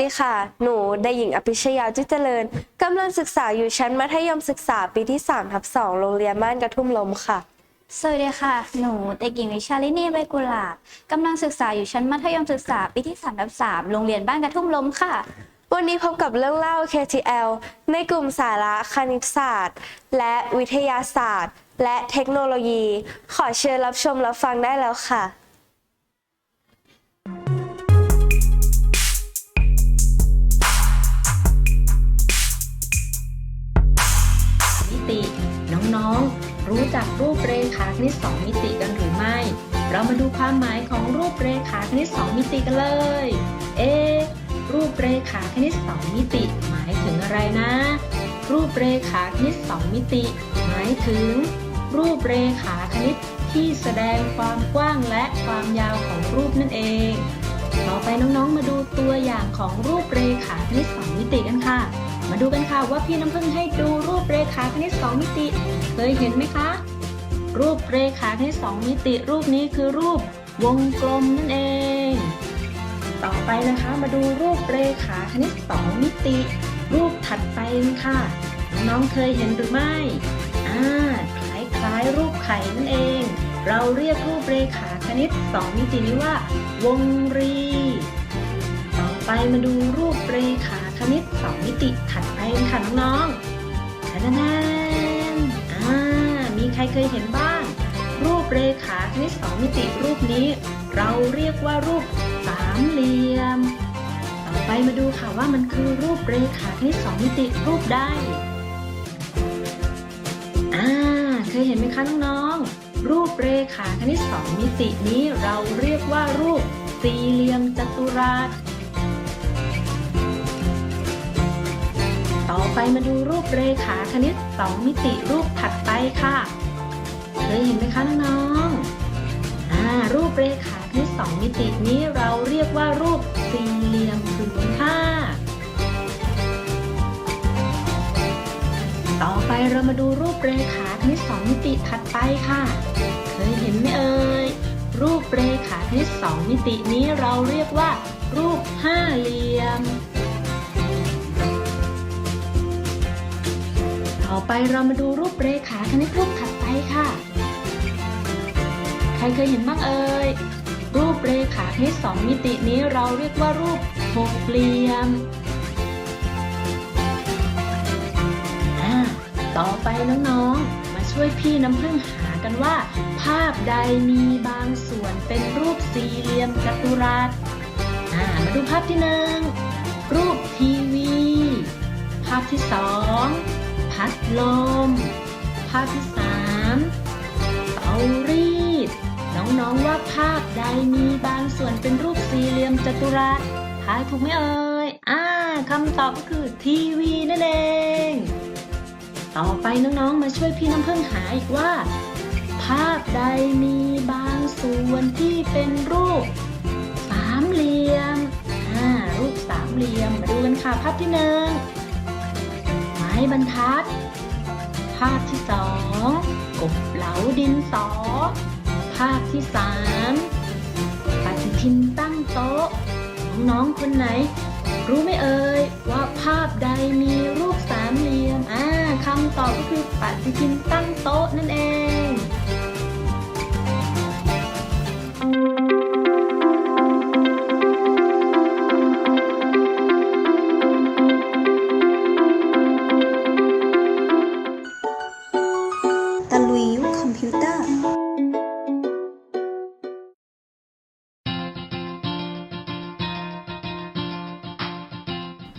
สวัสดีค่ะ หนูได้หญิงอภิชยาจุเจริญ กำลังศึกษาอยู่ชั้นมัธยมศึกษาปีที่3ทับ2โรงเรียนบ้านกระทุ่มลมค่ะ สวัสดีค่ะ หนูเด็กหญิงวิชาลินีใบกุหลาบกำลังศึกษาอยู่ชั้นมัธยมศึกษาปีที่3ทับ3โรงเรียนบ้านกระทุ่มลมค่ะ วันนี้พบกับเรื่องเล่า KTL ในกลุ่มสาระคณิตศาสตร์ และวิทยาศาสตร์ และเทคโนโลยี ขอเชิญรับชมรับฟังได้แล้วค่ะ รู้จักรูปเรขาคณิต 2 มิติกันหรือไม่ เรามาดูความหมายของรูปเรขาคณิต 2 มิติกันเลย เอะรูปเรขาคณิต 2 มิติ หมายถึงอะไรนะ รูปเรขาคณิต 2 มิติ หมายถึง รูปเรขาคณิตที่แสดงความกว้างและความยาวของรูปนั่นเอง ต่อไปน้องๆ มาดูตัวอย่างของรูปเรขาคณิต 2 มิติกันค่ะ มาดูกันค่ะว่าพี่น้ำพึ่งให้ดูรูปเรขาคณิต 2 มิติ เคยเห็นไหมคะ รูปเรขาคณิต 2 มิติ รูปนี้คือรูปวงกลมนั่นเอง ต่อไปนะคะมาดูรูปเรขาคณิต 2 มิติ รูปถัดไปค่ะ น้องเคยเห็นหรือไม่อ่าคล้ายๆรูปไข่นั่นเอง เราเรียกรูปเรขาคณิต 2 มิตินี้ว่า วงรี ต่อไปมาดูรูปเรขา คณิต2มิติถัดไปกันค่ะน้องๆทะนานอ่า มีใครเคยเห็นบ้าง รูปเรขาคณิต2มิติรูปนี้ เราเรียกว่ารูปสามเหลี่ยม ต่อไปมาดูค่ะว่ามันคือรูปเรขาคณิต2มิติรูปใดอ่า เคยเห็นไหมคะน้องๆ รูปเรขาคณิต2มิตินี้เราเรียกว่ารูปสี่เหลี่ยมจัตุรัส ต่อไปมาดูรูปเรขาคณิต 2 มิติรูปถัดไปค่ะ เคยเห็นไหมคะน้องๆอ่ารูปเรขาคณิต 2 มิตินี้เราเรียกว่ารูปสี่เหลี่ยมผืนผ้า ต่อไปเรามาดูรูปเรขาคณิต 2 มิติถัดไปค่ะ เคยเห็นไหมเอ่ย รูปเรขาคณิต 2 มิตินี้เราเรียกว่า รูปห้าเหลี่ยม ไปเรามาดูรูปเรขาคณิตรูปถัดไปค่ะ ใครเคยเห็นบ้างเอ่ย รูปเรขาคณิต2มิตินี้เราเรียกว่ารูปหกเหลี่ยมอ่าต่อไปน้องๆ มาช่วยพี่น้ำพึ่งหากันว่า ภาพใดมีบางส่วนเป็นรูปสี่เหลี่ยมจัตุรัสอ่ามาดูภาพที่หนึ่งรูปทีวี ภาพที่สอง พัดลม ภาพที่สามเตารีด น้องๆว่าภาพใดมีบางส่วนเป็นรูปสี่เหลี่ยมจัตุรัสทายถูกไหมเอ่ย อ่าคำตอบก็คือทีวีนั่นเอง ต่อไปน้องๆ มาช่วยพี่น้ำพึ่งหาอีกว่า ภาพใดมีบางส่วนที่เป็นรูปสามเหลี่ยม อ่า รูปสามเหลี่ยม มาดูกันค่ะภาพที่หนึ่ง ม้บรรทัด ภาพที่สองกบเหลาดินสอ ภาพที่สามปฏิทินตั้งโต๊ะ น้องๆคนไหน รู้ไหมเอ่ยว่าภาพใดมีรูปสามเหลี่ยม อ่าคำตอบก็คือปฏิทินตั้งโต๊ะนั่นเอง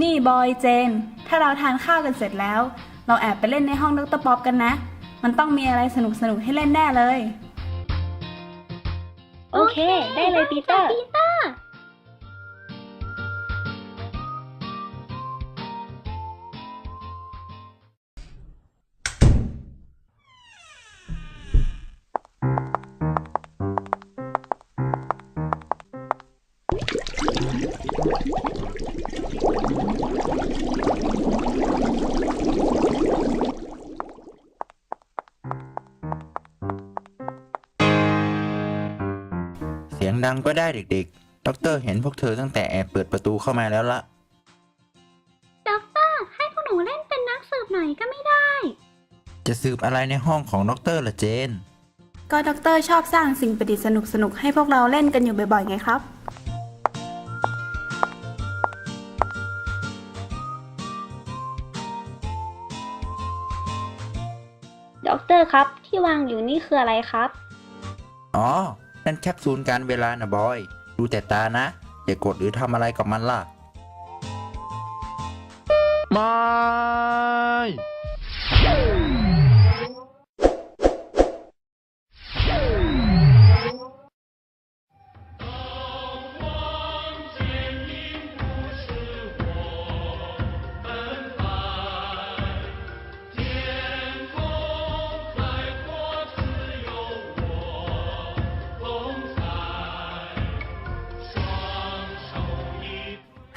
นี่บอยเจน ถ้าเราทานข้าวกันเสร็จแล้ว เราแอบไปเล่นในห้องดรป๊อปกันนะ มันต้องมีอะไรสนุกสนุกให้เล่นแน่เลย โอเค ได้เลยปีเตอร์ งดังก็ได้เด็กด็อกเตอร์เห็นพวกเธอตั้งแต่แอบเปิดประตูเข้ามาแล้วละด็อกเตอร์ให้พวกหนูเล่นเป็นนักสืบหน่อยก็ไม่ได้ จะสืบอะไรในห้องของด็อกเตอร์ล่ะเจน ก็ด็อกเตอร์ชอบสร้างสิ่งประดิษฐ์สนุกๆ ให้พวกเราเล่นกันอยู่บ่อยๆ ไงครับ ด็อกเตอร์ครับที่วางอยู่นี่คืออะไรครับ อ๋อ นั่นแคปซูลการเวลานะบอย ดูแต่ตานะ อย่ากดหรือทำอะไรกับมันล่ะ ไม่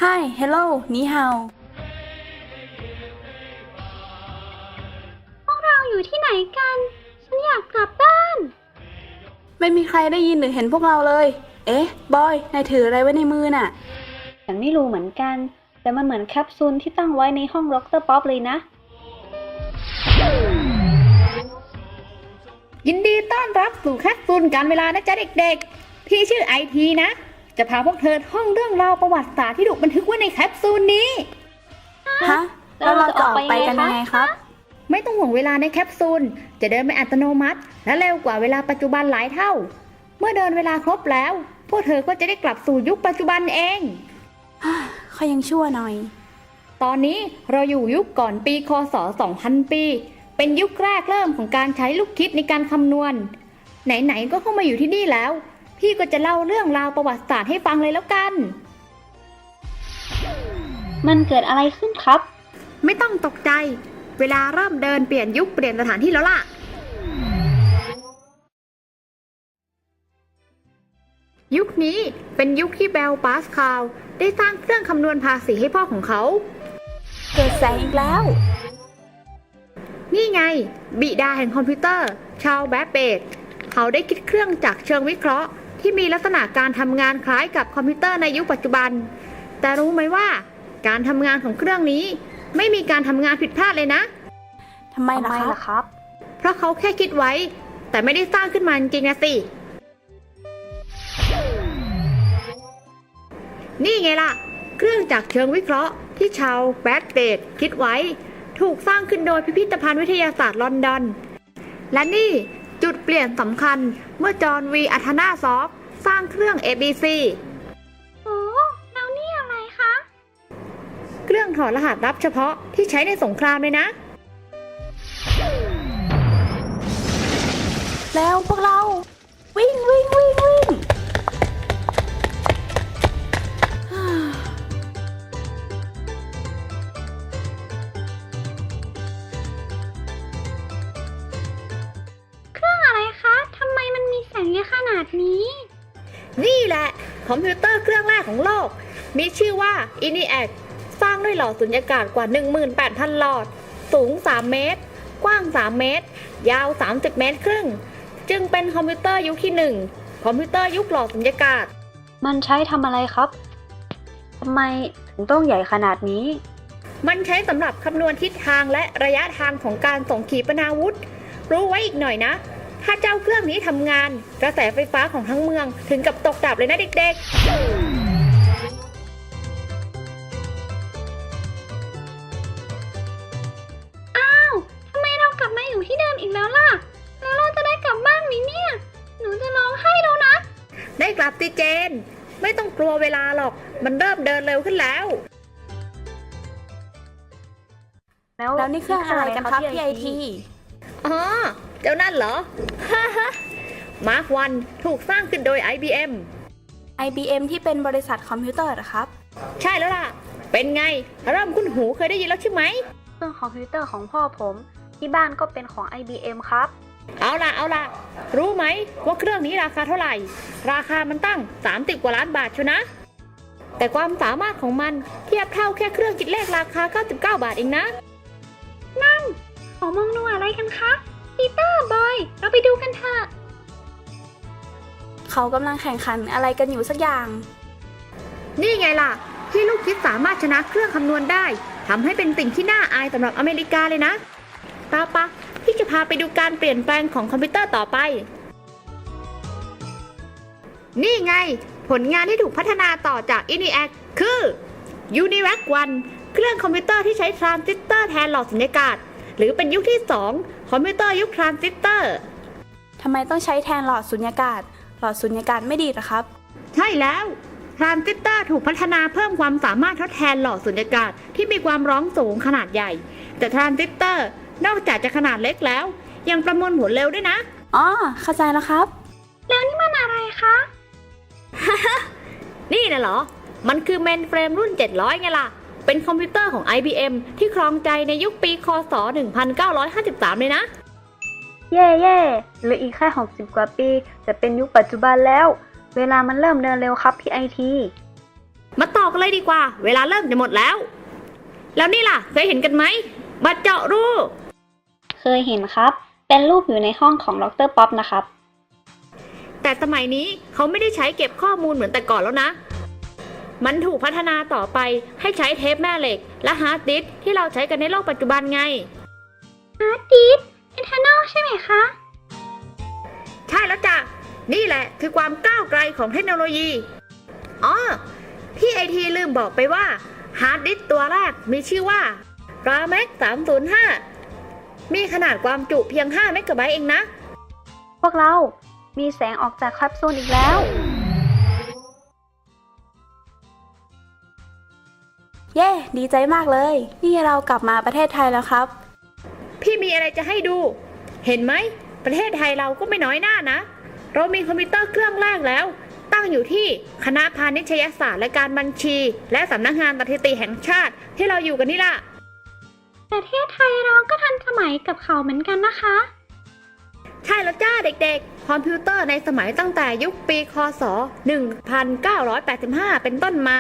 Hi Hello นี่ฮาวพวกเราอยู่ที่ไหนกัน ฉันอยากกลับบ้าน ไม่มีใครได้ยินหรือเห็นพวกเราเลย เอ๊ะ บอย นายถืออะไรไว้ในมือน่ะ ฉันไม่รู้เหมือนกัน แต่มันเหมือนแคปซูลที่ตั้งไว้ในห้องด็อกเตอร์ป๊อปเลยนะ ยินดีต้อนรับสู่แคปซูลการเวลานะจ๊ะเด็กๆ พี่ชื่อไอทีนะ จะพาพวกเธอท่องเรื่องราวประวัติศาสตร์ที่ถูกบันทึกไว้ในแคปซูลนี้ ฮะแล้วเราจะออกไปกันยังไงครับ ไม่ต้องห่วงเวลาในแคปซูล จะเดินไปอัตโนมัติ และเร็วกว่าเวลาปัจจุบันหลายเท่า เมื่อเดินเวลาครบแล้ว พวกเธอก็จะได้กลับสู่ยุคปัจจุบันเองเขายังชั่วหน่อย ตอนนี้เราอยู่ยุคก่อนปีคศ 2000 ปี เป็นยุคแรกเริ่มของการใช้ลูกคิดในการคำนวณ ไหนๆก็เข้ามาอยู่ที่นี่แล้ว พี่ก็จะเล่าเรื่องราวประวัติศาสตร์ให้ฟังเลยแล้วกัน มันเกิดอะไรขึ้นครับ ไม่ต้องตกใจ เวลาเริ่มเดินเปลี่ยนยุคเปลี่ยนสถานที่แล้วล่ะ ยุคนี้เป็นยุคที่เบลปาสคาลได้สร้างเครื่องคำนวณภาษีให้พ่อของเขา เกิดแสงอีกแล้ว นี่ไง บิดาแห่งคอมพิวเตอร์ ชาลแบปเปตเขาได้คิดเครื่องจักรเชิงวิเคราะห์ ที่มีลักษณะการทำงานคล้ายกับคอมพิวเตอร์ในยุคปัจจุบัน แต่รู้ไหมว่า การทำงานของเครื่องนี้ ไม่มีการทำงานผิดพลาดเลยนะทำไมล่ะครับ เพราะเขาแค่คิดไว้ แต่ไม่ได้สร้างขึ้นมาจริงๆนะสิ นี่ไงล่ะ เครื่องจักรเชิงวิเคราะห์ ที่ชาวแบดเดดคิดไว้ ถูกสร้างขึ้นโดยพิพิธภัณฑ์วิทยาศาสตร์ลอนดอน และนี่จุดเปลี่ยนสำคัญเมื่อจอห์นวีอัธนาซอฟ สร้างเครื่อง ABC โอ้แล้วนี่อะไรคะ เครื่องถอดรหัสลับเฉพาะที่ใช้ในสงครามเลยนะ แล้วพวกเรา วิ่งวิ่งวิ่งวิ่ง คอมพิวเตอร์เครื่องแรกของโลก มีชื่อว่า ENIAC สร้างด้วยหลอดสุญญากาศกว่า 18,000 หลอด สูง 3 เมตร กว้าง 3 เมตร ยาว 30 เมตรครึ่ง จึงเป็นคอมพิวเตอร์ยุคที่ 1 คอมพิวเตอร์ยุคหลอดสุญญากาศ มันใช้ทำอะไรครับทำไมถึงต้องใหญ่ขนาดนี้ มันใช้สำหรับคำนวณทิศทางและระยะทางของการส่งขีปนาวุธ รู้ไว้อีกหน่อยนะ ถ้าเจ้าเครื่องนี้ทำงาน กระแสไฟฟ้าของทั้งเมืองถึงกับตกดับเลยนะเด็กๆอ้าวทำไมเรากลับมาอยู่ที่เดิมอีกแล้วล่ะ แล้วเราจะได้กลับบ้านไหมเนี่ย หนูจะร้องไห้แล้วนะ ได้กลับสิเจน ไม่ต้องกลัวเวลาหรอก มันเริ่มเดินเร็วขึ้นแล้ว แล้วนี่เครื่องอะไรกันครับพี่ไอที อ๋อ เจ้านั่นเหรอ ฮ่าฮ่ามาร์ควันถูกสร้างขึ้นโดย IBM IBM ที่เป็นบริษัทคอมพิวเตอร์เหรอครับ ใช่แล้วล่ะ เป็นไงเริ่มคุ้นหูเคยได้ยินแล้วใช่ไหม เครื่องคอมพิวเตอร์ของพ่อผม ที่บ้านก็เป็นของ IBM ครับ เอาล่ะเอาล่ะ รู้ไหมว่าเครื่องนี้ราคาเท่าไหร่ ราคามันตั้ง 30 กว่าล้านบาทชนะ แต่ความสามารถของมันเทียบเท่าแค่เครื่องคิดเลขราคา 99 บาทเองนะขอมองดูอะไรกันคะ ปีเตอร์บอย เราไปดูกันเถอะ เขากำลังแข่งขันอะไรกันอยู่สักอย่าง นี่ไงล่ะ ที่ลูกคิดสามารถชนะเครื่องคำนวณได้ทำให้เป็นสิ่งที่น่าอายสำหรับอเมริกาเลยนะตาปะพี่จะพาไปดูการเปลี่ยนแปลงของคอมพิวเตอร์ต่อไป นี่ไง ผลงานที่ถูกพัฒนาต่อจาก ENIAC คือ UNIVAC 1เครื่องคอมพิวเตอร์ที่ใช้ทรานซิสเตอร์แทนหลอดสุญญากาศ หรือเป็นยุคที่ 2 คอมพิวเตอร์ยุคทรานซิสเตอร์ทำไมต้องใช้แทนหลอดสุญญากาศ หลอดสุญญากาศไม่ดีเหรอครับ ใช่แล้วทรานซิสเตอร์ถูกพัฒนาเพิ่มความสามารถทดแทนหลอดสุญญากาศที่มีความร้อนสูงขนาดใหญ่ แต่ทรานซิสเตอร์นอกจากจะขนาดเล็กแล้ว ยังประมวลผลเร็วด้วยนะ อ๋อ เข้าใจแล้วครับ แล้วนี่มันอะไรคะ นี่นะเหรอ มันคือเมนเฟรมรุ่น 700 ไงล่ะ เป็นคอมพิวเตอร์ของ IBM ที่ครองใจในยุคปีคศ 1953 เลยนะ เย่เย่เหลืออีกแค่ 60 กว่าปี จะเป็นยุคปัจจุบันแล้ว เวลามันเริ่มเดินเร็วครับพี่ไอที มาต่อกันเลยดีกว่า เวลาเริ่มจะหมดแล้ว แล้วนี่ล่ะ เคยเห็นกันไหมบัตรเจาะรูเคยเห็นครับ เป็นรูปอยู่ในห้องของดรป๊อปนะครับ แต่สมัยนี้เขาไม่ได้ใช้เก็บข้อมูลเหมือนแต่ก่อนแล้วนะ มันถูกพัฒนาต่อไปให้ใช้เทปแม่เหล็ก และฮาร์ดดิสก์ที่เราใช้กันในโลกปัจจุบันไง ฮาร์ดดิสก์อินเทอร์นลใช่ไหมคะ ใช่แล้วจ้ะ นี่แหละคือความก้าวไกลของเทคโนโลยี อ๋อที่ไอทีลืมบอกไปว่าฮาร์ดดิสก์ตัวแรกมีชื่อว่า r a m e x 305 มีขนาดความจุเพียง5เมกะไบต์เองนะ พวกเรามีแสงออกจากแคปซูลอีกแล้ว เย่ดีใจมากเลย นี่เรากลับมาประเทศไทยแล้วครับ พี่มีอะไรจะให้ดู เห็นไหม ประเทศไทยเราก็ไม่น้อยหน้านะ เรามีคอมพิวเตอร์เครื่องแรกแล้ว ตั้งอยู่ที่คณะพาณิชยศาสตร์และการบัญชี และสำนักงานสถิติแห่งชาติที่เราอยู่กันนี่ล่ะ ประเทศไทยเราก็ทันสมัยกับเขาเหมือนกันนะคะ ใช่แล้วจ้าเด็กๆ คอมพิวเตอร์ในสมัยตั้งแต่ยุคปี คศ 1985 เป็นต้นมา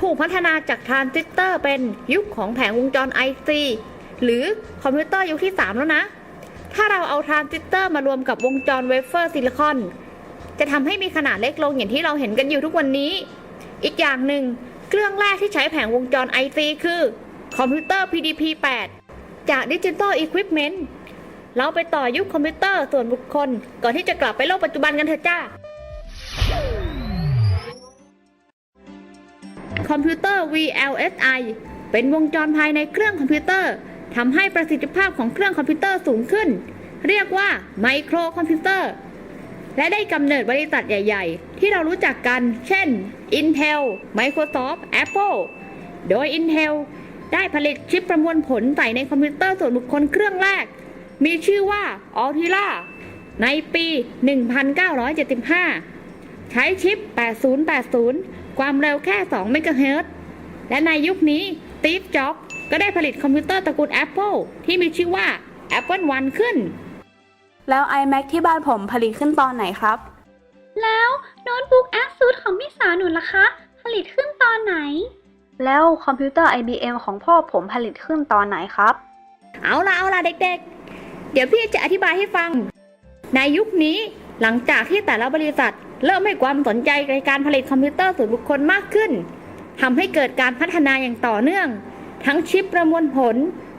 ถูกพัฒนาจากทรานซิสเตอร์เป็นยุคของแผงวงจร IC หรือคอมพิวเตอร์ยุคที่ 3 แล้วนะ ถ้าเราเอาทรานซิสเตอร์มารวมกับวงจรเวเฟอร์ซิลิคอน จะทำให้มีขนาดเล็กลงอย่างที่เราเห็นกันอยู่ทุกวันนี้ อีกอย่างหนึ่ง เครื่องแรกที่ใช้แผงวงจร IC คือคอมพิวเตอร์ PDP-8 จาก Digital Equipment เราไปต่อยุคคอมพิวเตอร์ส่วนบุคคล ก่อนที่จะกลับไปโลกปัจจุบันกันเถอะจ้า คอมพิวเตอร์ VLSI เป็นวงจรภายในเครื่องคอมพิวเตอร์ทำให้ประสิทธิภาพของเครื่องคอมพิวเตอร์สูงขึ้น เรียกว่าไมโครคอมพิวเตอร์ และได้กำเนิดบริษัทใหญ่ ๆ ที่เรารู้จักกัน เช่น Intel Microsoft Apple โดย Intel ได้ผลิตชิปประมวลผลใส่ในคอมพิวเตอร์ส่วนบุคคลเครื่องแรก มีชื่อว่า Altera ในปี 1975 ใช้ชิป 8080 ความเร็วแค่2เมกะเฮิรตซ์และในยุคนี้สตีฟจ็อบก็ได้ผลิตคอมพิวเตอร์ตระกูล Apple ที่มีชื่อว่า Apple One ขึ้น แล้ว iMac ที่บ้านผมผลิตขึ้นตอนไหนครับ แล้วโน้ตบุ๊ก ASUS ของพี่สาวหนูล่ะคะ ผลิตขึ้นตอนไหน แล้วคอมพิวเตอร์ IBM ของพ่อผมผลิตขึ้นตอนไหนครับ เอาล่ะเอาล่ะเด็กๆเดี๋ยวพี่จะอธิบายให้ฟัง ในยุคนี้หลังจากที่แต่ละบริษัท เริ่มให้ความสนใจในการผลิตคอมพิวเตอร์ส่วนบุคคลมากขึ้นทำให้เกิดการพัฒนาอย่างต่อเนื่อง ทั้งชิปประมวลผล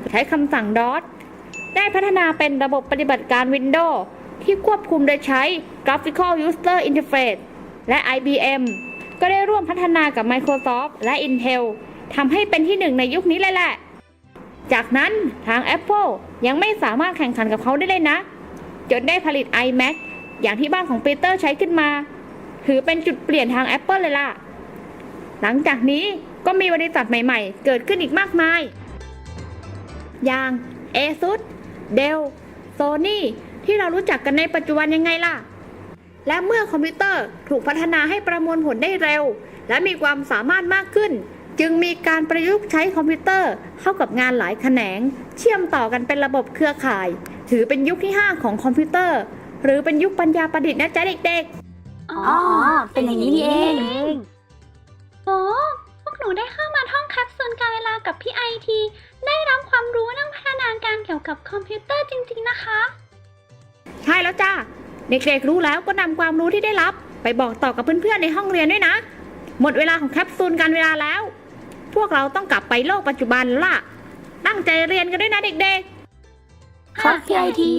ใช้คำสั่ง DOS ได้พัฒนาเป็นระบบปฏิบัติการ Windows ที่ควบคุมโดยใช้ Graphical User Interface และ IBM ก็ได้ร่วมพัฒนากับ Microsoft และ Intel ทำให้เป็นที่หนึ่งในยุคนี้เลยแหละ จากนั้นทาง Apple ยังไม่สามารถแข่งขันกับเขาได้เลยนะ จนได้ผลิต iMac อย่างที่บ้านของปีเตอร์ใช้ขึ้นมา ถือเป็นจุดเปลี่ยนทาง Apple เลยล่ะ หลังจากนี้ก็มีบริษัทใหม่ๆ เกิดขึ้นอีกมากมาย อย่าง ASUS Dell Sony ที่เรารู้จักกันในปัจจุบันยังไงล่ะ และเมื่อคอมพิวเตอร์ถูกพัฒนาให้ประมวลผลได้เร็ว และมีความสามารถมากขึ้น จึงมีการประยุกต์ใช้คอมพิวเตอร์เข้ากับงานหลายแขนง เชื่อมต่อกันเป็นระบบเครือข่าย ถือเป็นยุคที่ 5 ของคอมพิวเตอร์ หรือเป็นยุคปัญญาประดิษฐ์นะจ๊ะเด็กๆอ๋ออ๋อ เป็นอย่างนี้นี่เอง โอ้พวกหนูได้เข้ามาท่องแคปซูลการเวลากับพี่ไอที ได้รับความรู้เรื่องพัฒนาการเกี่ยวกับคอมพิวเตอร์จริง ๆ นะคะใช่แล้วจ้าเด็กๆรู้แล้วก็นำความรู้ที่ได้รับ ไปบอกต่อกับเพื่อนๆในห้องเรียนด้วยนะ หมดเวลาของแคปซูลการเวลาแล้ว พวกเราต้องกลับไปโลกปัจจุบันล่ะตั้งใจเรียนกันด้วยนะเด็กๆ ครับพี่ไอที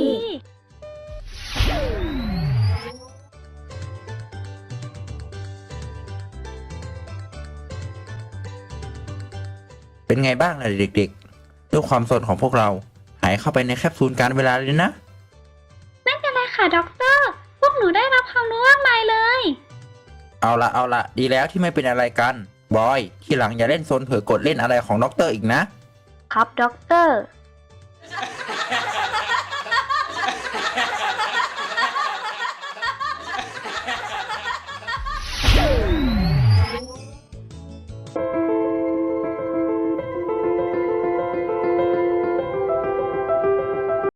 เป็นไงบ้างล่ะเด็กๆ ด้วยความสนของพวกเรา หายเข้าไปในแคปซูลการเวลาเลยนะ ไม่เป็นไรค่ะด็อกเตอร์ พวกหนูได้รับความรู้มากมายเลย เอาละเอาละดีแล้วที่ไม่เป็นอะไรกัน บอย ที่หลังอย่าเล่นโซนเผื่อกดเล่นอะไรของด็อกเตอร์อีกนะ ครับด็อกเตอร์